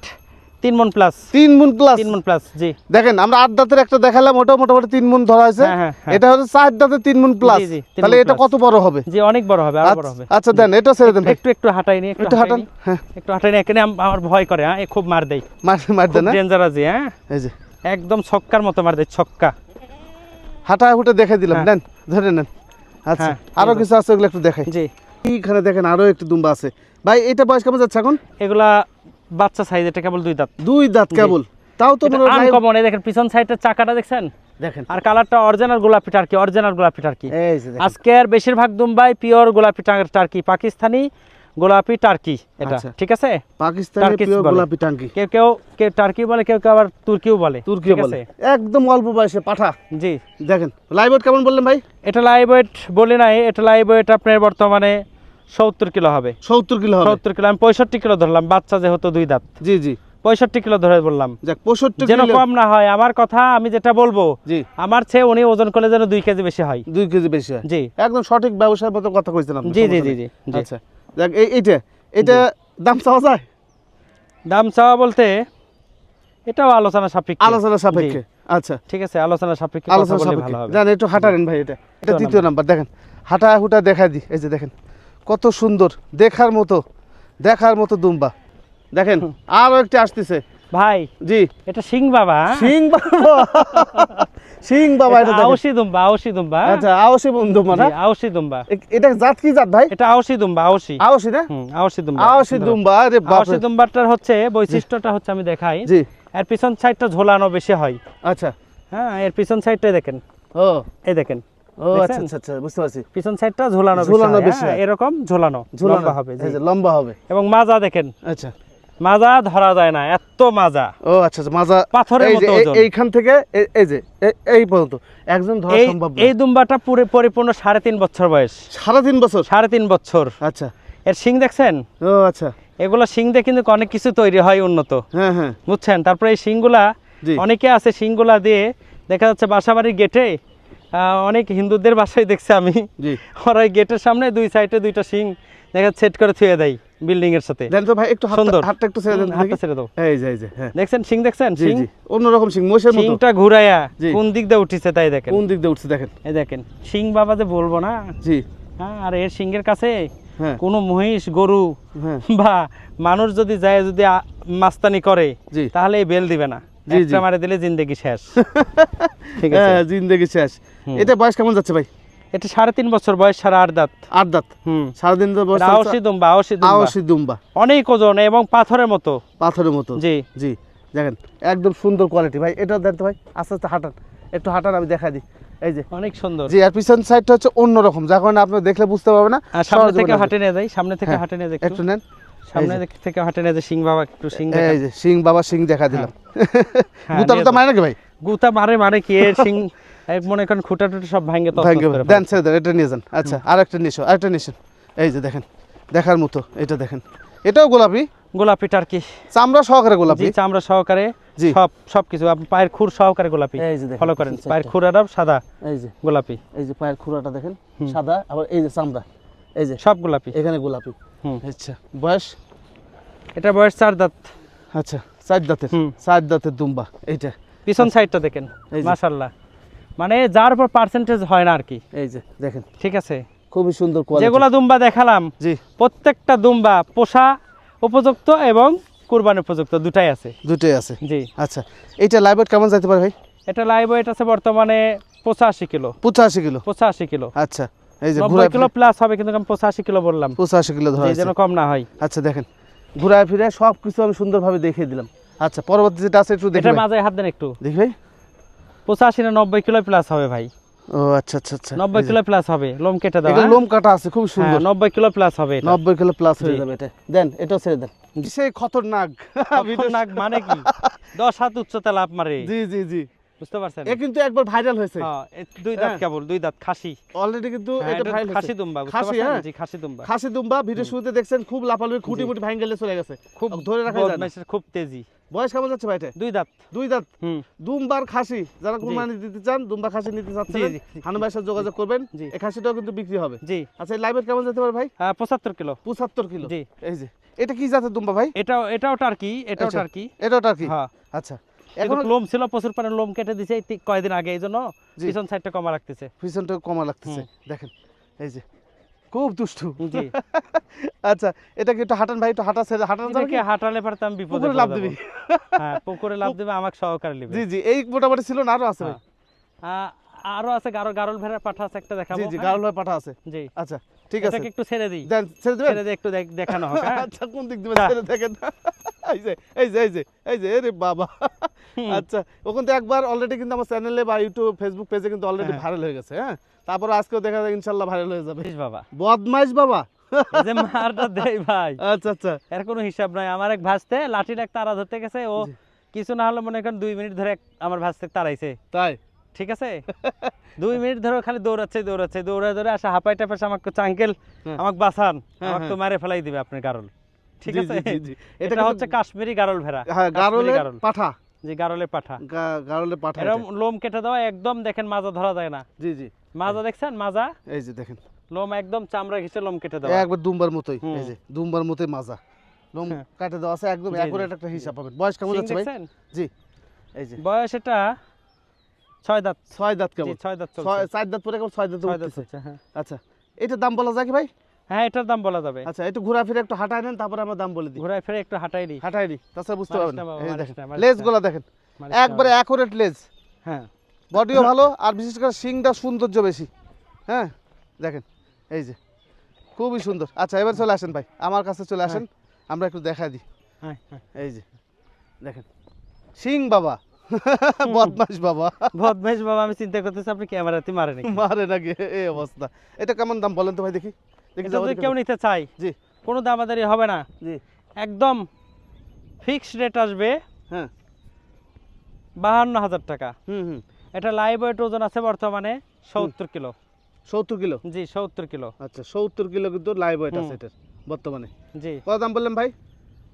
Speaker 2: তিন মন প্লাস
Speaker 1: তিন মুন প্লাস
Speaker 2: তিন মন প্লাস জি।
Speaker 1: দেখেন আমরা আট দাঁতের একটা দেখালাম ওটা মোটামুটি তিন মুন ধরা হয়েছে।
Speaker 2: হ্যাঁ, হ্যাঁ, হ্যাঁ।
Speaker 1: এটা হচ্ছে চার তিন মুন প্লাস তাহলে এটা কত বড় হবে?
Speaker 2: জি অনেক বড় হবে আরও বড় হবে।
Speaker 1: আচ্ছা- আচ্ছা দেন এটা ছেড়ে দেন।
Speaker 2: একটু একটু হাঁটাই নি একটু
Speaker 1: হাঁটান হ্যাঁ।
Speaker 2: একটু হাঁটাই নি এখানে আমার ভয় করে হ্যাঁ খুব মার দেয়।
Speaker 1: মার মার দেন হ্যাঁ?
Speaker 2: ডেঞ্জারাস হ্যাঁ?
Speaker 1: এই যে।
Speaker 2: একদম ছক্কার মতো মার দেয় ছক্কা।
Speaker 1: হাঁটা হুটে দেখে দিলাম। দেন ধরে নেন। আচ্ছা
Speaker 2: আরও
Speaker 1: কিছু আছে ওগুলো একটু দেখাই।
Speaker 2: জি।
Speaker 1: এইখানে দেখেন আরও একটু দুম্বা আছে। ভাই এটা বয়স কেমন যাচ্ছে এখন?
Speaker 2: এগুলা বাচ্চা সাইজ এটা কেবল দুই দাঁত।
Speaker 1: দুই দাঁত কেবল। তাও তো
Speaker 2: আনকমন এই দেখেন পিছন সাইডের চাকাটা দেখছেন?
Speaker 1: দেখেন।
Speaker 2: আর কালারটা অরিজিনাল গোলাপি টার্কি অরিজিনাল গোলাপি টার্কি। আজকের বেশিরভাগ দুম্বাই পিওর গোলাপি টার- টার্কি পাকিস্তানি গোলাপি টার্কি এটা
Speaker 1: আচ্ছা।
Speaker 2: ঠিক আছে?
Speaker 1: পাকিস্তানি পিওর। গোলাপি টাঙ্কি
Speaker 2: কেউ কেউ কেউ টার্কি বলে কেউ কেউ আবার তুর্কিও বলে
Speaker 1: তুর্কি
Speaker 2: ঠিক
Speaker 1: বলে।
Speaker 2: আছে?
Speaker 1: একদম অল্প বয়সে পাঠা।
Speaker 2: জি।
Speaker 1: দেখেন লাইভ ওয়েট কেমন বললেন ভাই?
Speaker 2: এটা লাইভ ওয়েট বলি নাই এটা লাইভ ওয়েট আপনার বর্তমানে সত্তর কিলো হবে।
Speaker 1: সত্তর কিলো
Speaker 2: সত্তর কিলো আমি পঁয়ষট্টি কিলো ধরলাম বাচ্চা যেহেতু দুই দাঁত।
Speaker 1: জি জি।
Speaker 2: পঁয়ষট্টি কিলো ধরে বললাম। যেন কম না হয় আমার কথা আমি যেটা বলব
Speaker 1: জি।
Speaker 2: আমার চেয়ে উনি ওজন করলে যেন দুই কেজি বেশি হয়।
Speaker 1: দুই কেজি বেশি হয়।
Speaker 2: জি।
Speaker 1: একদম সঠিক ব্যবসার মতো কথা আপনি
Speaker 2: জি জি জি জি
Speaker 1: আচ্ছা দেখ এইটা এটা দাম চাওয়া যায়?
Speaker 2: দাম চাওয়া বলতে এটাও আলোচনা সাপেক্ষে।
Speaker 1: আলোচনা সাপেক্ষে। আচ্ছা।
Speaker 2: ঠিক আছে আলোচনা সাপেক্ষে
Speaker 1: আলোচনা সাপেক্ষে।
Speaker 2: ভালো হবে।
Speaker 1: জান একটু হাঁটারেন ভাই এটা। এটা
Speaker 2: দ্বিতীয়
Speaker 1: দ্বিতীয় নাম্বার। দেখেন। হাঁটা হুটা দেখা দি এই যে দেখেন। কত সুন্দর দেখার মতো দেখার মতো দুম্বা। দেখেন আরও একটা আসতেছে।
Speaker 2: ভাই
Speaker 1: জি।
Speaker 2: এটা সিং বাবা হ্যাঁ?
Speaker 1: সিং বাবা। সিং বাবা এটা।
Speaker 2: আউসি দুম্বা আউসি দুম্বা
Speaker 1: আচ্ছা আওসি বন্ধু মানে?
Speaker 2: জি, আউসি দুম্বা।
Speaker 1: এটা জাত কি জাত ভাই?
Speaker 2: এটা আউসি দুম্বা আউসি।
Speaker 1: আওসি না?
Speaker 2: হুম আউসি দুম্বা।
Speaker 1: আওসি দুম্বা আরে বাপ
Speaker 2: আউসি দুম্বাটার হচ্ছে বৈশিষ্ট্যটা হচ্ছে আমি দেখাই।
Speaker 1: জি।
Speaker 2: এর পিছন সাইডটা ঝোলানো বেশি হয়।
Speaker 1: আচ্ছা।
Speaker 2: হ্যাঁ এর পিছন সাইডটা দেখেন।
Speaker 1: ও।
Speaker 2: এই দেখেন।
Speaker 1: ও আচ্ছা আচ্ছা বুঝতে পারছি।
Speaker 2: পিছন সাইডটা ঝোলানো
Speaker 1: ঝোলানো
Speaker 2: বেশি
Speaker 1: বেশি
Speaker 2: এরকম ঝোলানো
Speaker 1: ঝুলানো।
Speaker 2: হবে জি।
Speaker 1: এই যে লম্বা হবে।
Speaker 2: এবং মাজা দেখেন।
Speaker 1: আচ্ছা।
Speaker 2: মাজা ধরা যায় না এত মাজা।
Speaker 1: ও আচ্ছা মাজা
Speaker 2: পাথরের মতো ওজন।
Speaker 1: এইখান থেকে এই- এই যে এই- এই পর্যন্ত। একজন ধরা সম্ভব
Speaker 2: এই দুম্বাটা পুরো পরিপূর্ণ সাড়ে তিন বছর বয়স।
Speaker 1: সাড়ে তিন বছর?
Speaker 2: সাড়ে তিন বছর।
Speaker 1: আচ্ছা।
Speaker 2: এর শিং দেখছেন?
Speaker 1: ও আচ্ছা।
Speaker 2: এগুলো শিং দিয়ে কিন্তু অনেক কিছু তৈরি হয় উন্নত।
Speaker 1: হ্যাঁ হ্যাঁ।
Speaker 2: বুঝছেন? তারপরে এই শিংগুলা অনেকে আছে শিংগুলা দিয়ে দেখা যাচ্ছে বাসাবাড়ির গেটে অনেক হিন্দুদের বাসায় দেখছি আমি। ওরা গেটের সামনে দুই সাইডে দুইটা শিং দেখা সেট করে থুয়ে দেয় বিল্ডিং এর সাথে।
Speaker 1: দেন তো ভাই একটু
Speaker 2: সুন্দর।
Speaker 1: হাতটা একটু ছেড়ে দেন
Speaker 2: হাতটা ছেড়ে দাও।
Speaker 1: এই যে এই যে হ্যাঁ।
Speaker 2: দেখছেন শিং দেখছেন?
Speaker 1: জি অন্যরকম সিং মোষের মতো।
Speaker 2: শিংটা ঘুরাইয়া
Speaker 1: জি।
Speaker 2: কোন দিক দিয়ে উঠিছে তাই দেখেন।
Speaker 1: কোন দিক দিয়ে উঠছে দেখেন।
Speaker 2: এই দেখেন শিং বাবা যে বলব না?
Speaker 1: জি।
Speaker 2: হ্যাঁ আর এর শিংয়ের কাছে
Speaker 1: হ্যাঁ।
Speaker 2: কোনো মহিষ গরু
Speaker 1: হ্যাঁ।
Speaker 2: বা মানুষ যদি যায় যদি মাস্তানি করে
Speaker 1: জি।
Speaker 2: তাহলে এই বেল দিবে না।
Speaker 1: জি,
Speaker 2: একটা
Speaker 1: জি।
Speaker 2: মারে দিলে জিন্দেগি শেষ। ঠিক আছে।
Speaker 1: হ্যাঁ জিন্দগি শেষ। এটা বয়স কেমন যাচ্ছে ভাই?
Speaker 2: এটা সাড়ে তিন বছর বয়স সাড়ে আট দাঁত।
Speaker 1: আট দাঁত।
Speaker 2: হুম।
Speaker 1: সারাদিন তো বয়স
Speaker 2: এটা আওসি দুম্বা আওসি
Speaker 1: আওসি দুম্বা।
Speaker 2: অনেক ওজন এবং পাথরের মতো।
Speaker 1: পাথরের মতো।
Speaker 2: জি।
Speaker 1: জি। দেখেন একদম সুন্দর কোয়ালিটি ভাই এটা দেন তো ভাই আস্তে আস্তে হাঁটান। একটু হাঁটান আমি দেখা দিই। এই যে।
Speaker 2: অনেক সুন্দর।
Speaker 1: জি আর পিছন সাইডটা হচ্ছে অন্যরকম। যার কারণে আপনি দেখলে বুঝতে পারবেন না
Speaker 2: সামনে থেকে হাঁটে নিয়ে যাই সামনে থেকে
Speaker 1: হ্যাঁ,
Speaker 2: হাঁটে নিয়ে
Speaker 1: একটু। নেন।
Speaker 2: সামনে থেকে হাঁটে নিয়ে যাই সিং বাবা একটু সিং
Speaker 1: এই যে সিং বাবা সিং দেখা দিলাম।
Speaker 2: হ্যাঁ,
Speaker 1: গুতা গুতা
Speaker 2: যাও।
Speaker 1: মানে নাকি ভাই?
Speaker 2: গুতা মারে মারে কি? সিং এক মনে করেন খুঁটা টুটা সব ভাঙে তো
Speaker 1: দেন ছেড়ে দেন এটা নিয়ে যান। আচ্ছা আর নিশো আরেকটা নিশেন এই যে দেখেন দেখার মতো এটা দেখেন। এটাও গোলাপি?
Speaker 2: গোলাপি টার্কি।
Speaker 1: চামড়া সহকারে
Speaker 2: জি
Speaker 1: গোলাপি?
Speaker 2: চামড়া সহকারে সব সব আপনি পায়ের খুর সহকারে গোলাপি।
Speaker 1: এই যে
Speaker 2: ফলো করেন পায়ের
Speaker 1: সাইডটা।
Speaker 2: খুরাটা সাদা
Speaker 1: এই যে।
Speaker 2: গোলাপি।
Speaker 1: এই যে পায়ের খুঁড়াটা দেখেন। সাদা আবার এই যে চামড়া। এই যে
Speaker 2: সব গোলাপি।
Speaker 1: এখানে গোলাপি।
Speaker 2: হুম।
Speaker 1: আচ্ছা বয়স?
Speaker 2: এটা বয়স চার দাঁত।
Speaker 1: আচ্ছা চার দাঁতের চার দাঁতের দুম্বা এইটা।
Speaker 2: পিছন সাইডটা দেখেন। মাশাল্লাহ। মানে যার উপর পার্সেন্টেজ হয় না আর কি।
Speaker 1: এই যে দেখেন।
Speaker 2: ঠিক আছে?
Speaker 1: খুবই সুন্দর
Speaker 2: যেগুলা দুম্বা দেখালাম
Speaker 1: জি।
Speaker 2: প্রত্যেকটা দুম্বা পোষা উপযুক্ত এবং কুরবানি উপযুক্ত দুটাই আছে।
Speaker 1: দুটোই আছে।
Speaker 2: জি।
Speaker 1: আচ্ছা এইটা লাইভ কেমন যাইতে পারে ভাই?
Speaker 2: এটা লাইভ ওয়েট আছে বর্তমানে পঁচাশি কিলো।
Speaker 1: পঁচাশি কিলো?
Speaker 2: পঁচাশি কিলো।
Speaker 1: আচ্ছা এই যে
Speaker 2: নব্বই কিলো প্লাস হবে কিন্তু আমি পঁচাশি কিলো বললাম।
Speaker 1: পঁচাশি কিলো ধরা
Speaker 2: যেন কম না হয়।
Speaker 1: আচ্ছা দেখেন। ঘুরায় ফিরে সব কিছু আমি সুন্দরভাবে দেখিয়ে দিলাম। আচ্ছা পরবর্তী যেটা আছে একটু দেখি
Speaker 2: মাঝে হাত দেন একটু।
Speaker 1: দেখি ভাই।
Speaker 2: পঁচাশি না নব্বই কিলো প্লাস হবে ভাই।
Speaker 1: ও আচ্ছা আচ্ছা আচ্ছা।
Speaker 2: নব্বই কিলো প্লাস হবে লোম কেটে দেওয়া।
Speaker 1: লোম কাটা আছে খুব
Speaker 2: হ্যাঁ,
Speaker 1: সুন্দর
Speaker 2: নব্বই কিলো প্লাস হবে
Speaker 1: নব্বই কিলো প্লাস হয়ে যাবে এটা। দেন এটাও ছেড়ে দেন। সেই খতরনাক।
Speaker 2: খতরনাক মানে কি? দশ হাত উচ্চতা লাভ মারে।
Speaker 1: জি জি জি।
Speaker 2: বুঝতে পারছেন?
Speaker 1: এ কিন্তু একবার ভাইরাল হয়েছে।
Speaker 2: হ্যাঁ, দুই দাঁত
Speaker 1: হ্যাঁ।
Speaker 2: কেবল দুই দাঁত খাসি।
Speaker 1: অলরেডি কিন্তু
Speaker 2: হ্যাঁ,
Speaker 1: এটা
Speaker 2: এটা
Speaker 1: ভাইরাল
Speaker 2: খাসি দুম্বা
Speaker 1: খাসি, হ্যাঁ।
Speaker 2: জি খাসি দুম্বা।
Speaker 1: খাসি দুম্বা ভিডিও শুরুতে দেখছেন খুব লাফালাফি খুঁটি মুটি ভাঙ গেলে চলে গেছে।
Speaker 2: খুব
Speaker 1: ধরে রাখা যায় না।
Speaker 2: খুব তেজি।
Speaker 1: বয়স কেমন যাচ্ছে ভাইটা
Speaker 2: দুই দাঁত।
Speaker 1: দুই দাঁত? দুমবার খাসি যারা কুরবানি দিতে চান দুমবা খাসি নিতে চাচ্ছেন। হানু ভাইয়ের সাথে যোগাযোগ করবেন। এই খাসিটাও কিন্তু বিক্রি হবে।
Speaker 2: জি।
Speaker 1: আচ্ছা লাইভের কেমন যেতে পারে ভাই?
Speaker 2: আহ, পঁচাত্তর কিলো।
Speaker 1: পঁচাত্তর কিলো।
Speaker 2: জি।
Speaker 1: এই যে এটা কি জাতের দুম্বা ভাই?
Speaker 2: এটাও এটাও টার্কি এটাও
Speaker 1: আচ্ছা।
Speaker 2: টার্কি।
Speaker 1: এটা ওটা কি
Speaker 2: হ্যাঁ।
Speaker 1: আচ্ছা।
Speaker 2: এখন লোম ছিল প্রচুর লোম কেটে দিছে আগে এই জন্য পিছন সাইডটা কমা রাখতেছে
Speaker 1: পিছনটা কমা লাগতেছে। দেখেন এই যে খুব দুষ্টু।
Speaker 2: জি।
Speaker 1: আচ্ছা এটা কি একটু হাঁটান ভাই একটু হাঁটা ছেড়ে হাঁটান যাবে
Speaker 2: এটাকে
Speaker 1: কি?
Speaker 2: হাঁটালে বিপদে
Speaker 1: পুকুরে
Speaker 2: পড়ে
Speaker 1: দিবি।
Speaker 2: হ্যাঁ পুকুরে লাভ দেবে আমাকে সহকারে নেবে।
Speaker 1: জি জি এই মোটামুটি ছিল না আরও আছে ভাই?
Speaker 2: হ্যাঁ। আরও আছে গারো গারল পাঠা আছে একটা দেখাবো
Speaker 1: জি জি
Speaker 2: হ্যাঁ?
Speaker 1: গারল পাঠা আছে।
Speaker 2: জি।
Speaker 1: আচ্ছা ঠিক আছে।
Speaker 2: এটাকে একটু ছেড়ে দিই।
Speaker 1: দেন ছেড়ে দিবেন?
Speaker 2: ছেড়ে একটু দেখানো হোক হ্যাঁ?
Speaker 1: আচ্ছা কোন দিক দিবেন? ছেড়ে দেখেন। এই যে এই যে এই যে এই যে আরে বাবা। আচ্ছা ওখান থেকে একবার অলরেডি কিন্তু আমার চ্যানেলে বা ইউটিউব ফেসবুক পেজে কিন্তু অলরেডি
Speaker 2: হ্যাঁ।
Speaker 1: ভাইরাল হয়ে গেছে হ্যাঁ? তারপর আজকেও দেখা যায় ইনশাল্লাহ ভাইরাল হয়ে যাবে।
Speaker 2: বাবা।
Speaker 1: বদমাইশ বাবা।
Speaker 2: যে মারটা দেই ভাই।
Speaker 1: আচ্ছা আচ্ছা।
Speaker 2: এর কোনো হিসাব নাই। আমার এক ভাসতে লাঠির এক তারা ধরতে গেছে ও কিছু না হলে মনে করেন দুই মিনিট ধরে আমার ভাসতে তাড়াইছে।
Speaker 1: তাই?
Speaker 2: ঠিক আছে? দুই মিনিট ধরে খালি দৌড়াচ্ছে দৌড়াচ্ছে দৌড়ে দৌড়ে আসা হাঁপাই টাপাই আমাকে চাঙ্কেল
Speaker 1: হ্যাঁ।
Speaker 2: আমাকে বাঁচান
Speaker 1: হ্যাঁ,
Speaker 2: আমাকে তো
Speaker 1: হ্যাঁ।
Speaker 2: মারে ফেলাই দিবে আপনার গারল। ঠিক আছে। এটা হচ্ছে কাশ্মীরি গারল ভেড়া
Speaker 1: হ্যাঁ
Speaker 2: গারল।
Speaker 1: পাঠা।
Speaker 2: জি গারলের পাঠা।
Speaker 1: গা- গারলের পাঠা
Speaker 2: এরকম লোম কেটে দেওয়া একদম দেখেন মাজা ধরা যায় না।
Speaker 1: জি জি।
Speaker 2: মাজা দেখছেন? মাজা?
Speaker 1: এই যে দেখেন।
Speaker 2: লোম একদম চামড়া ঘিসে লোম কেটে দেওয়া।
Speaker 1: একবার দুম্বার মতোই এই যে দুম্বার মতোই মাজা। লোম। কাটে দেওয়া আছে একদম। অ্যাকুরেট একটা হিসাব পাবেন। বয়স কেমন যাচ্ছে ভাই? জি এই যে।
Speaker 2: বয়স এটা ছয় দাঁত।
Speaker 1: ছয় দাঁত কেমন?
Speaker 2: ছয় দাঁত
Speaker 1: ছয় চার দাঁত পরে কেমন? ছয় দাঁত
Speaker 2: ছয় দাঁত হ্যাঁ।
Speaker 1: আচ্ছা এটার দাম বলা যায় কি ভাই?
Speaker 2: হ্যাঁ এটার দাম বলা যাবে।
Speaker 1: আচ্ছা একটু ঘোরাফিরে একটু হাঁটায় নেন তারপরে আমরা দাম বলে দিই।
Speaker 2: ঘোরায় ফিরে একটু হাঁটাই দিই
Speaker 1: হাঁটাই দিই তাছাড়া বুঝতে পারবেন
Speaker 2: লেজগুলা
Speaker 1: দেখেন একবারে অ্যাকুরেট লেজ
Speaker 2: হ্যাঁ।
Speaker 1: বডিও ভালো আর বিশেষ করে শিংটা সৌন্দর্য বেশি। হ্যাঁ দেখেন এই যে খুবই সুন্দর। আচ্ছা এবার চলে আসেন ভাই আমার কাছে চলে আসেন আমরা একটু দেখা দিই।
Speaker 2: হ্যাঁ হ্যাঁ।
Speaker 1: এই যে দেখেন শিং বাবা বাবা।
Speaker 2: বাবা আমি চিন্তা করতেছি আপনি ক্যামেরাতে মারে নাকি?
Speaker 1: মারে নাকি? এই অবস্থা। এটা কেমন দাম বলেন তো ভাই দেখি। দেখি
Speaker 2: কেউ নিতে চাই
Speaker 1: জি।
Speaker 2: কোনো দামাদারি হবে না।
Speaker 1: জি।
Speaker 2: একদম ফিক্সড রেট আসবে।
Speaker 1: হ্যাঁ।
Speaker 2: বাহান্ন হাজার টাকা।
Speaker 1: হুম হুম।
Speaker 2: এটা লাইভ ওয়েট ওজন আছে বর্তমানে সত্তর কিলো।
Speaker 1: সত্তর কিলো?
Speaker 2: জি সত্তর কিলো।
Speaker 1: আচ্ছা সত্তর কিলো কিন্তু লাইভ ওয়েট আছে। এটার বর্তমানে।
Speaker 2: জি।
Speaker 1: কত দাম বললেন ভাই?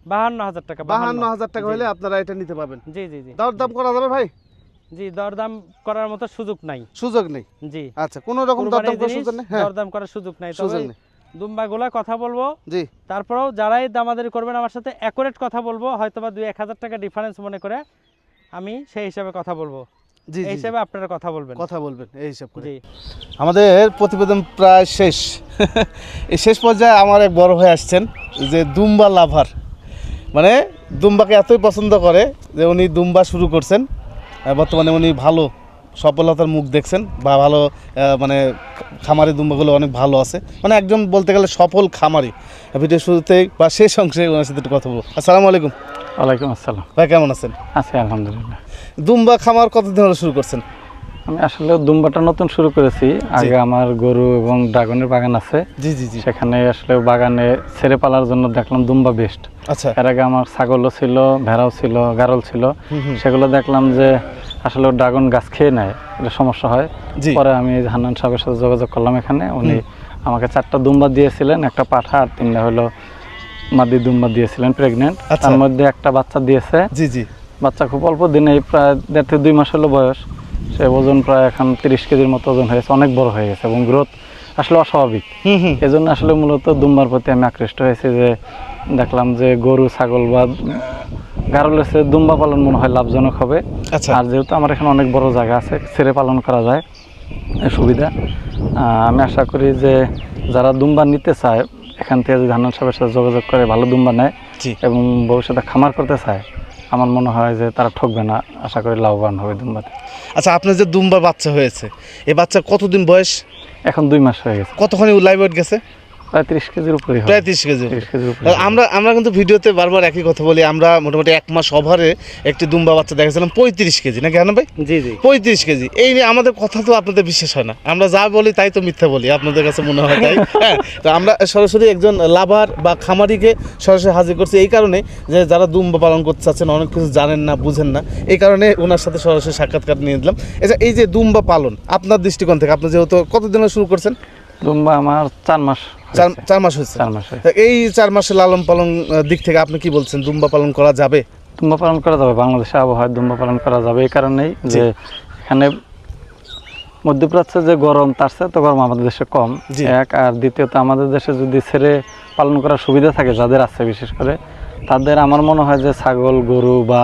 Speaker 2: বাহান্ন হাজার টাকা
Speaker 1: বাহান্ন। হাজার টাকা হলে আপনারা এটা নিতে পারবেন।
Speaker 2: জি জি জি।
Speaker 1: দর করা যাবে ভাই?
Speaker 2: জি দরদাম করার মতো সুযোগ নাই।
Speaker 1: সুযোগ নেই?
Speaker 2: জি।
Speaker 1: আচ্ছা কোনো রকম দরদাম করার সুযোগ নেই? হ্যাঁ।
Speaker 2: দরদাম করার সুযোগ নাই।
Speaker 1: সুযোগ নেই।
Speaker 2: দুম্বাগুলা কথা বলব।
Speaker 1: জি।
Speaker 2: তারপরেও যারাই দামাদারি করবেন আমার সাথে অ্যাকুরেট কথা বলব দুই এক হাজার টাকা ডিফারেন্স মনে করে আমি সেই হিসাবে কথা বলব।
Speaker 1: জি
Speaker 2: এই হিসাবে আপনারা কথা বলবেন।
Speaker 1: কথা বলবেন এই হিসাব করে। আমাদের প্রতিবেদন প্রায় শেষ। এই শেষ পর্যায়ে আমার এক বড় হয়ে আসছেন যে দুম্বা লাভার। মানে দুম্বাকে এতই পছন্দ করে যে উনি দুম্বা শুরু করছেন বর্তমানে উনি ভালো সফলতার মুখ দেখছেন বা ভালো মানে খামারি দুম্বাগুলো অনেক ভালো আছে। মানে একজন বলতে গেলে সফল খামারি। ভিডিও শুরুতে বা শেষ অংশে ওনার সাথে একটু কথা বলব। আসসালামু আলাইকুম।
Speaker 3: ওয়ালাইকুম আসসালাম।
Speaker 1: ভাই কেমন আছেন?
Speaker 3: আছি আলহামদুলিল্লাহ।
Speaker 1: দুম্বা খামার কতদিন হলো শুরু করছেন?
Speaker 3: আমি আসলে দুম্বাটা নতুন শুরু করেছি। আগে আমার গরু এবং ড্রাগনের বাগান আছে।
Speaker 1: জি জি জি।
Speaker 3: সেখানে আসলে বাগানে ছেড়ে পালার জন্য দেখলাম দুম্বা বেস্ট
Speaker 1: আচ্ছা।
Speaker 3: এর আগে আমার ছাগলও ছিল ভেড়াও ছিল গারল ছিল। সেগুলো দেখলাম যে আসলে ড্রাগন গাছ খেয়ে নেয় এটা সমস্যা হয়। পরে আমি হান্নান সাহেবের সাথে যোগাযোগ করলাম এখানে। উনি আমাকে চারটা দুম্বা দিয়েছিলেন একটা পাঠা আর তিনটা হলো মাদি দুম্বা দিয়েছিলেন প্রেগনেন্ট
Speaker 1: আচ্ছা।
Speaker 3: তার মধ্যে একটা বাচ্চা দিয়েছে।
Speaker 1: জি জি।
Speaker 3: বাচ্চা খুব অল্প দিনে প্রায় দেড় থেকে দুই মাস হলো বয়স। ওজন প্রায় এখন তিরিশ কেজির মতো ওজন হয়েছে অনেক বড় হয়ে গেছে এবং গ্রোথ আসলে অস্বাভাবিক। এজন্য আসলে মূলত দুম্বার প্রতি আমি আকৃষ্ট হয়েছি যে দেখলাম যে গরু ছাগল বা গারলের চেয়ে দুম্বা পালন মনে হয় লাভজনক হবে।
Speaker 1: আচ্ছা।
Speaker 3: আর যেহেতু আমার এখানে অনেক বড় জায়গা আছে ছেড়ে পালন করা যায় সুবিধা। আমি আশা করি যে যারা দুম্বা নিতে চায় এখান থেকে যদি হান্নান সাহেবের সাথে যোগাযোগ করে ভালো দুম্বা নেয় এবং ভবিষ্যতে খামার করতে চায় আমার মনে হয় যে তারা ঠকবে না। আশা করি লাভবান হবে দুম্বাতে।
Speaker 1: আচ্ছা আপনার যে দুম্বার বাচ্চা হয়েছে এই বাচ্চা কতদিন বয়স?
Speaker 3: এখন দুই মাস হয়ে গেছে।
Speaker 1: কতক্ষণ লাইভ ওয়েট গেছে?
Speaker 3: প্রায় তিরিশ কেজির উপরে
Speaker 1: প্রায় তিরিশ কেজি। আমরা আমরা কিন্তু ভিডিওতে বারবার একই কথা বলি আমরা মোটামুটি এক মাস ওভারে একটি দুম্বা বাচ্চা দেখেছিলাম পঁয়ত্রিশ কেজি নাকি হানা ভাই?
Speaker 2: জি জি।
Speaker 1: পঁয়ত্রিশ কেজি। এই নিয়ে আমাদের কথা তো আপনাদের বিশ্বাস হয় না। আমরা যা বলি তাই তো মিথ্যা বলি আপনাদের কাছে মনে হয় তাই? হ্যাঁ তো আমরা সরাসরি একজন লাভার বা খামারিকে সরাসরি হাজির করছি এই কারণে যে যারা দুম্বা পালন করতে চাচ্ছেন অনেক কিছু জানেন না বুঝেন না এই কারণে ওনার সাথে সরাসরি সাক্ষাৎকার নিয়ে দিলাম আচ্ছা এই যে দুম্বা পালন আপনার দৃষ্টিকোণ থেকে আপনি যেহেতু কতদিন শুরু করছেন?
Speaker 3: দুম্বা আমার চার মাস
Speaker 1: চার মাস হয়েছে।
Speaker 3: চার মাস
Speaker 1: এই চার মাসের লালন পালন দিক থেকে আপনি কি বলছেন? দুম্বা পালন করা যাবে?
Speaker 3: দুম্বা পালন করা যাবে। বাংলাদেশে আবহাওয়ায় দুম্বা পালন করা যাবে এই কারণেই যে এখানে মধ্যপ্রাচ্যে যে গরম তার চেয়ে তো গরম আমাদের দেশে কম। এক আর দ্বিতীয়ত আমাদের দেশে যদি ছেড়ে পালন করার সুবিধা থাকে যাদের আছে বিশেষ করে তাদের আমার মনে হয় যে ছাগল গরু বা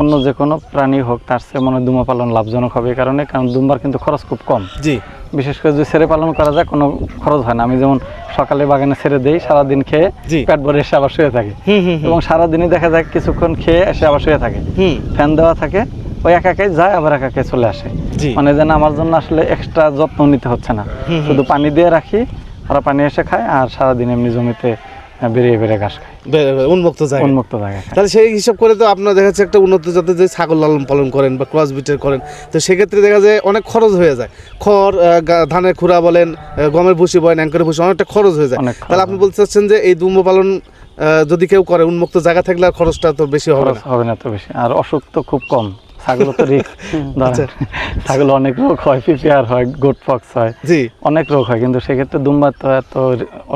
Speaker 3: অন্য যে কোনো প্রাণী হোক তার চেয়ে মনে হয় দুম্বা পালন লাভজনক হবে এই কারণে কারণ দুম্বার কিন্তু খরচ খুব কম।
Speaker 1: জি।
Speaker 3: বিশেষ করে যদি ছেড়ে পালন করা যায় কোনো খরচ হয় না। আমি যেমন সকালে বাগানে ছেড়ে দেই সারাদিন খেয়ে। পেট ভরে এসে আবার শুয়ে থাকি। এবং সারাদিনই দেখা যায় কিছুক্ষণ খেয়ে এসে আবার শুয়ে থাকে। ফ্যান দেওয়া থাকে ওই একাকাই যায় আবার একাকাই চলে আসে। মানে যেন আমার জন্য আসলে এক্সট্রা যত্ন নিতে হচ্ছে না। শুধু পানি দিয়ে রাখি ওরা পানি এসে খায় আর সারাদিন এমনি জমিতে বেরিয়ে বেরিয়ে ঘাস খায়।
Speaker 1: উন্মুক্ত জায়গা।
Speaker 3: উন্মুক্ত জায়গা
Speaker 1: তাহলে সেই হিসাব করে তো আপনার দেখা যাচ্ছে একটা উন্নত জাতের যে ছাগল লালন পালন করেন বা ক্রস বিটের করেন তো সেক্ষেত্রে দেখা যায় অনেক খরচ হয়ে যায়। খড় ধানের খুরা বলেন গমের ভুসি বলেন অ্যাঙ্করের ভুসি অনেকটা খরচ হয়ে যায়। তাহলে আপনি বলতে চাচ্ছেন যে এই দুম্ব পালন যদি কেউ করে উন্মুক্ত জায়গা থাকলে আর খরচটা তো বেশি হবে না।
Speaker 3: হবে না তো বেশি। আর অসুখ তো খুব কম। ছাগল তো রিক্স
Speaker 1: আচ্ছা।
Speaker 3: ছাগল অনেক রোগ হয় পিপিআর হয় গোট ফক্স হয়।
Speaker 1: জি।
Speaker 3: অনেক রোগ হয় কিন্তু সেক্ষেত্রে দুম্বার তো এত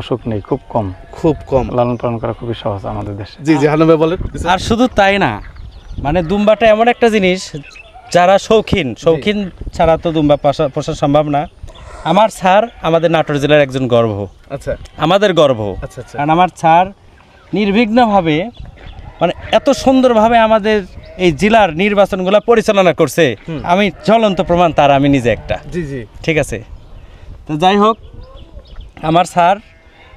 Speaker 3: অসুখ নেই খুব কম।
Speaker 1: খুব কম।
Speaker 3: লালন পালন করা খুবই সহজ আমাদের দেশে।
Speaker 1: জি জি হানু ভাই বলেন।
Speaker 2: আর শুধু তাই না মানে দুম্বাটা এমন একটা জিনিস যারা শৌখিন শৌখিন ছাড়া তো দুম্বা পোষা সম্ভব না। আমার স্যার আমাদের নাটোর জেলার একজন গর্ব
Speaker 1: আচ্ছা।
Speaker 2: আমাদের গর্ব
Speaker 1: আচ্ছা আচ্ছা।
Speaker 2: কারণ আমার স্যার নির্বিঘ্নভাবে মানে এত সুন্দরভাবে আমাদের এই জেলার নির্বাচনগুলো পরিচালনা করছে। আমি জ্বলন্ত প্রমাণ তার আমি নিজে একটা।
Speaker 1: জি জি।
Speaker 2: ঠিক আছে? তো যাই হোক আমার স্যার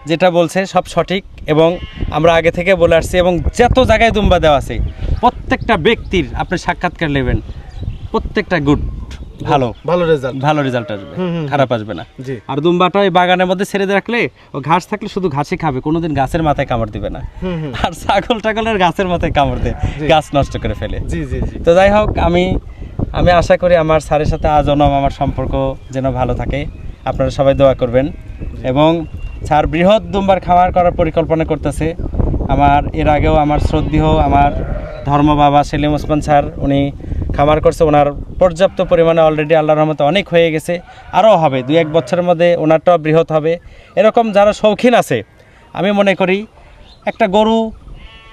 Speaker 2: যেটা বলছে সব সঠিক এবং আমরা আগে থেকে বলে আসছি এবং যত জায়গায় দুম্বা দেওয়া আছে প্রত্যেকটা ব্যক্তির আপনি সাক্ষাৎকার নেবেন। প্রত্যেকটা গুড ভালো।
Speaker 1: ভালো রেজাল্ট
Speaker 2: ভালো রেজাল্ট আসবে। খারাপ আসবে না। আর দুম্বাটা ওই বাগানের মধ্যে ছেড়ে দিয়ে রাখলে ও ঘাস থাকলে শুধু ঘাসই খাবে কোনোদিন গাছের মাথায় কামড় দিবে না। আর ছাগল টাগলের গাছের মাথায় কামড় দেয় গাছ নষ্ট করে ফেলে।
Speaker 1: জি জি জি।
Speaker 2: তো যাই হোক আমি আমি আশা করি আমার স্যারের সাথে আজনম আমার সম্পর্ক যেন ভালো থাকে। আপনারা সবাই দোয়া করবেন। এবং স্যার বৃহৎ দুম্বার খামার করার পরিকল্পনা করতেছে। আমার এর আগেও আমার শ্রদ্ধেয় আমার ধর্ম বাবা সেলিম ওসমান স্যার উনি খামার করছে ওনার পর্যাপ্ত পরিমাণে অলরেডি আল্লাহর রহমতে অনেক হয়ে গেছে আরও হবে দুই এক বছরের মধ্যে ওনারটাও বৃহৎ হবে। এরকম যারা শৌখিন আছে আমি মনে করি একটা গরু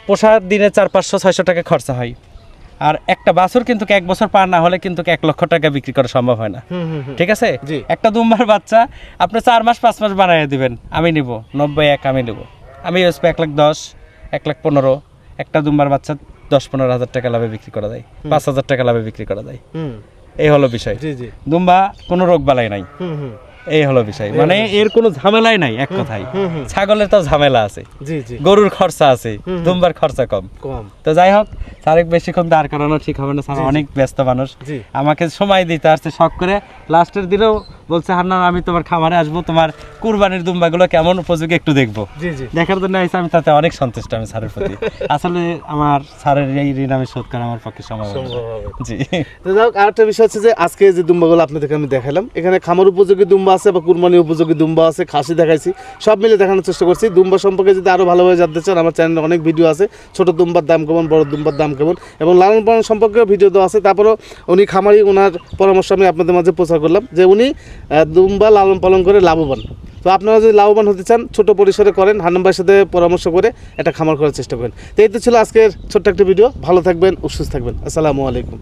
Speaker 2: পোষার দিনে চার পাঁচশো ছয়শো টাকা খরচা হয়। আর একটা বাছুর কিন্তু এক বছর পার না হলে কিন্তু এক লক্ষ টাকা বিক্রি করা সম্ভব হয় না। ঠিক আছে? একটা দুম্বার বাচ্চা আপনি চার মাস পাঁচ মাস বানাই দিবেন আমি নিব নব্বই এক আমি নিব। আমি এক লাখ দশ এক লাখ পনেরো একটা দুম্বার বাচ্চা দশ পনেরো হাজার টাকা লাভে বিক্রি করা যায় পাঁচ হাজার টাকা লাভে বিক্রি করা যায়। এই হলো বিষয়। দুম্বা কোনো রোগ বালাই নাই।
Speaker 1: হুম হুম।
Speaker 2: এই হলো বিষয়। মানে এর কোনো ঝামেলাই নাই এক কথায়।
Speaker 1: হুম।
Speaker 2: ছাগলের তো ঝামেলা আছে। গরুর খরচা আছে। দুম্বার খরচা কম।
Speaker 1: কম।
Speaker 2: তো যাই হোক স্যার বেশিক্ষণ দাঁড় করানো ঠিক হবে না স্যার অনেক ব্যস্ত মানুষ। আমাকে সময় দিতে আসছে শখ করে। লাস্টের দিনেও বলছে হান্নান আমি তোমার খামারে আসব তোমার কুরবানির দুম্বাগুলো কেমন উপযোগী একটু দেখব। দেখার জন্য আইসা আমি তাতে অনেক সন্তুষ্ট আমি স্যারের প্রতি। আসলে আমার স্যারের এই ঋণ আমি শোধ করা আমার পক্ষে সম্ভব। জি।
Speaker 1: তো যাই হোক আরেকটা বিষয় হচ্ছে যে আজকে যে দুম্বাগুলো আপনাদেরকে আমি দেখালাম এখানে খামার উপযোগী দুম্বা আছে বা কুরবানি উপযোগী দুম্বা আছে, খাসি দেখাইছি। সব মিলে দেখানোর চেষ্টা করছি। দুম্বা সম্পর্কে যদি আরও ভালোভাবে জানতে চান, আমার চ্যানেলে অনেক ভিডিও আছে। ছোট দুম্বার দাম কেমন, বড় দুম্বার দাম কেমন এবং লালন পালন সম্পর্কেও ভিডিও দেওয়া আছে। তারপরেও উনি খামারি ওনার পরামর্শ আমি আপনাদের মাঝে প্রচার করলাম যে উনি দুম্বা লালন পালন করে লাভবান। তো আপনারা যদি লাভবান হতে চান, ছোট পরিসরে করেন হান্নাম্বার সাথে পরামর্শ করে একটা খামার করার চেষ্টা করেন। তো এই তো ছিল আজকের ছোট্ট একটা ভিডিও ভালো থাকবেন, সুস্থ থাকবেন। আসসালামু আলাইকুম।